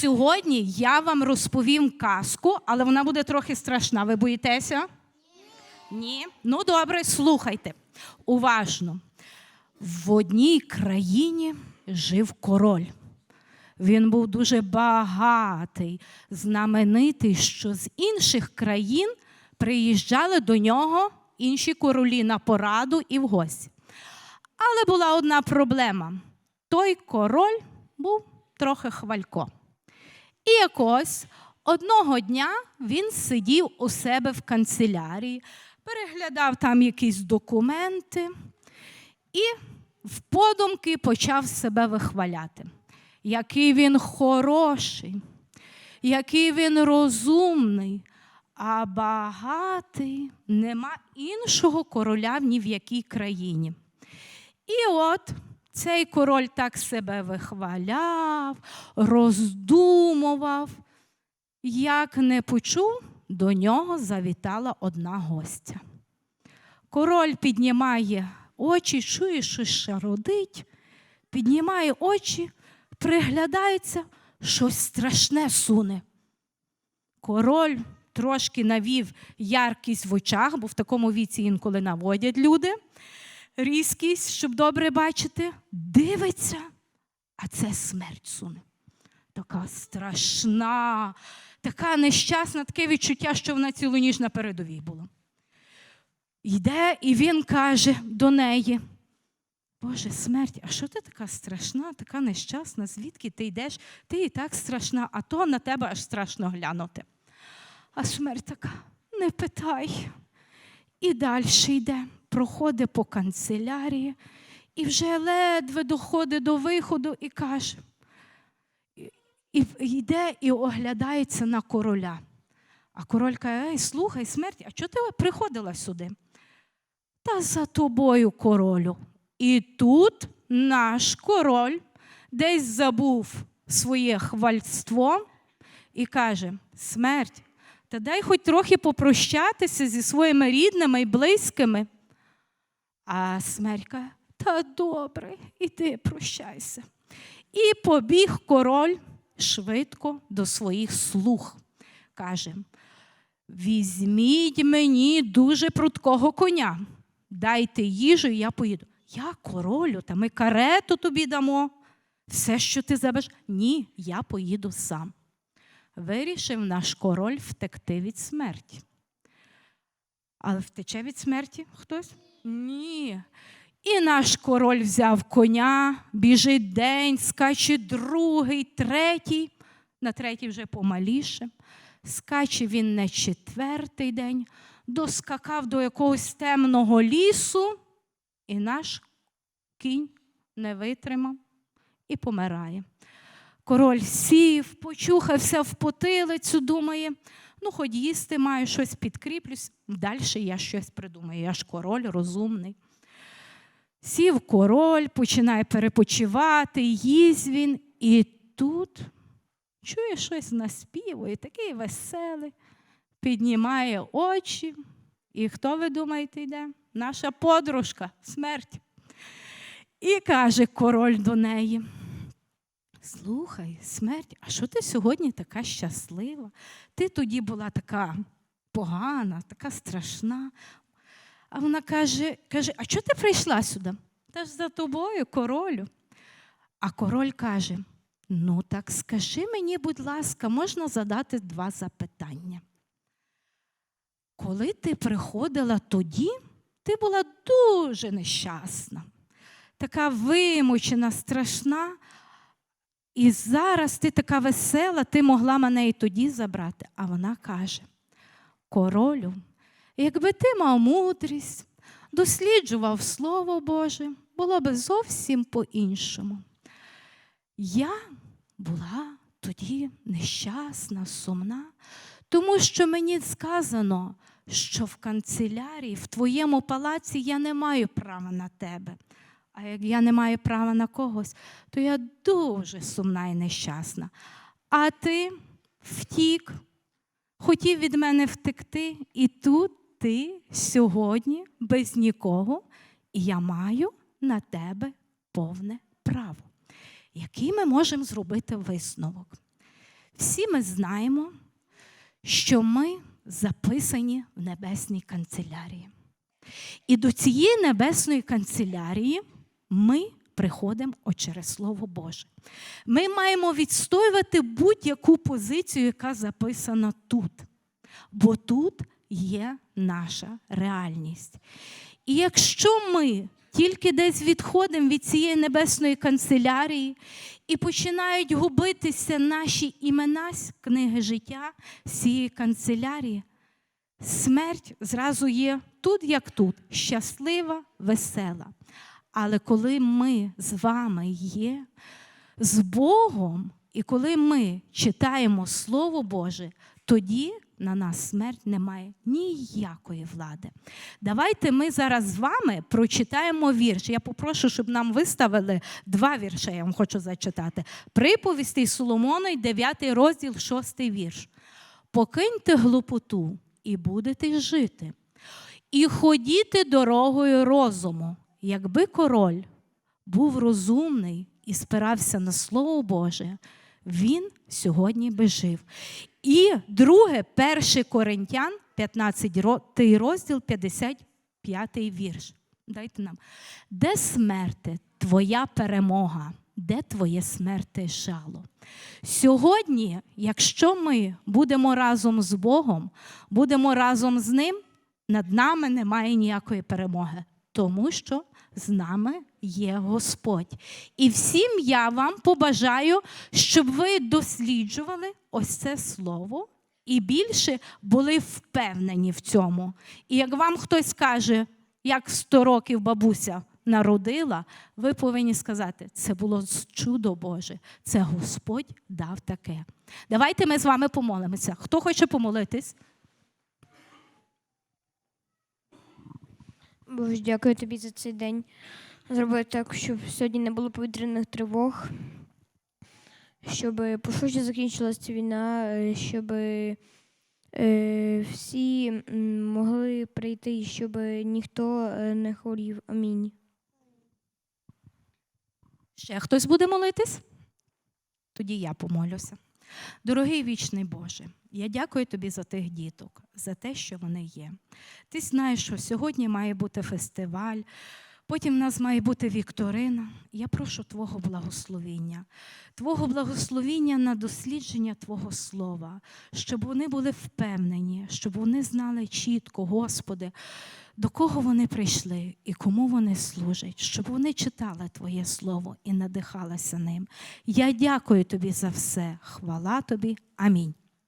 сьогодні я вам розповім казку, але вона буде трохи страшна. Ви боїтеся? Ні. Ну добре, слухайте. Уважно. В одній країні жив король. Він був дуже багатий, знаменитий, що з інших країн приїжджали до нього інші королі на пораду і в гості. Але була одна проблема: той король був трохи хвалько. І якось одного дня він сидів у себе в канцелярії, переглядав там якісь документи і в подумки почав себе вихваляти. Який він хороший, який він розумний, а багатий нема іншого короля ні в якій країні. І от цей король так себе вихваляв, роздумував. Як не почув, до нього завітала одна гостя. Король піднімає очі, чує, що шародить, піднімає очі, приглядається, щось страшне суне. Король трошки навів яркість в очах, бо в такому віці інколи наводять люди, різкість, щоб добре бачити, дивиться, а це смерть суне. Така страшна, така нещасна, таке відчуття, що вона цілу ніч на передовій була. Йде і він каже до неї: Боже, смерть, а що ти така страшна, така нещасна? Звідки ти йдеш? Ти і так страшна, а то на тебе аж страшно глянути. А смерть така, не питай. І далі йде, проходить по канцелярії і вже ледве доходить до виходу і каже, і йде і оглядається на короля. А король каже: Ей, слухай, смерть, а чого ти приходила сюди? Та за тобою, королю. І тут наш король десь забув своє хвальство і каже: Смерть, та дай хоч трохи попрощатися зі своїми рідними і близькими. А смерть каже, та добре, іди прощайся. І побіг король швидко до своїх слуг. Каже: Візьміть мені дуже прудкого коня, дайте їжу, і я поїду. Я королю, та ми карету тобі дамо. Все, що ти забеш. Ні, я поїду сам. Вирішив наш король втекти від смерті. Але втече від смерті хтось? Ні. І наш король взяв коня, біжить день, скаче другий, третій, на третій вже помаліше. Скаче він на четвертий день, доскакав до якогось темного лісу, і наш кінь не витримав і помирає. Король сів, почухався в потилицю, думає, ну, хоч їсти маю, щось підкріплюсь, далі я щось придумаю. Я ж король розумний. Сів король, починає перепочивати, їсть він, і тут чує щось наспівує, такий веселий, піднімає очі. І хто ви думаєте йде? Наша подружка, смерть. І каже король до неї: Слухай, смерть, а що ти сьогодні така щаслива? Ти тоді була така погана, така страшна. А вона каже, каже, а чого ти прийшла сюди? Та ж за тобою, королю. А король каже: ну так скажи мені, будь ласка, можна задати два запитання. Коли ти приходила тоді, ти була дуже нещасна, така вимучена, страшна. І зараз ти така весела, ти могла мене і тоді забрати. А вона каже: королю, якби ти мав мудрість, досліджував Слово Боже, було би зовсім по-іншому. Я була тоді нещасна, сумна, тому що мені сказано, що в канцелярії, в твоєму палаці я не маю права на тебе. А як я не маю права на когось, то я дуже сумна і нещасна. А ти втік, хотів від мене втекти, і тут ти сьогодні без нікого, і я маю на тебе повне право. Який ми можемо зробити висновок? Всі ми знаємо, що ми записані в небесній канцелярії. І до цієї небесної канцелярії ми приходимо через Слово Боже. Ми маємо відстоювати будь-яку позицію, яка записана тут. Бо тут є наша реальність. І якщо ми тільки десь відходимо від цієї небесної канцелярії і починають губитися наші імена з книги життя з цієї канцелярії, смерть зразу є тут, як тут, щаслива, весела. Але коли ми з вами є з Богом, і коли ми читаємо Слово Боже, тоді на нас смерть не має ніякої влади. Давайте ми зараз з вами прочитаємо вірш. Я попрошу, щоб нам виставили два вірші, я вам хочу зачитати. Приповісти Соломона, 9 розділ, 6 вірш. Покиньте глупоту і будете жити, і ходіте дорогою розуму, якби король був розумний і спирався на Слово Боже, він сьогодні би жив. І друге, 1 Коринтян, 15 ро- розділ, 55 вірш. Дайте нам. Де смерти твоя перемога? Де твоє смерти жало? Сьогодні, якщо ми будемо разом з Богом, будемо разом з Ним, над нами немає ніякої перемоги, тому що з нами є Господь. І всім я вам побажаю, щоб ви досліджували ось це слово і більше були впевнені в цьому. І як вам хтось каже, як 100 років бабуся народила, ви повинні сказати, це було чудо Боже, це Господь дав таке. Давайте ми з вами помолимося. Хто хоче помолитись? Боже, дякую тобі за цей день. Зроби так, щоб сьогодні не було повітряних тривог, щоб пошвидше закінчилася ця війна, е, щоб е, всі могли прийти, щоб ніхто е, не хворів. Амінь. Ще хтось буде молитись? Тоді я помолюся. Дорогий вічний Боже, я дякую тобі за тих діток, за те, що вони є. Ти знаєш, що сьогодні має бути фестиваль, потім в нас має бути вікторина. Я прошу Твого благословіння, Твого благословіння на дослідження Твого слова, щоб вони були впевнені, щоб вони знали чітко, Господи, до кого вони прийшли і кому вони служать, щоб вони читали Твоє Слово і надихалися ним. Я дякую тобі за все. Хвала тобі. Амінь.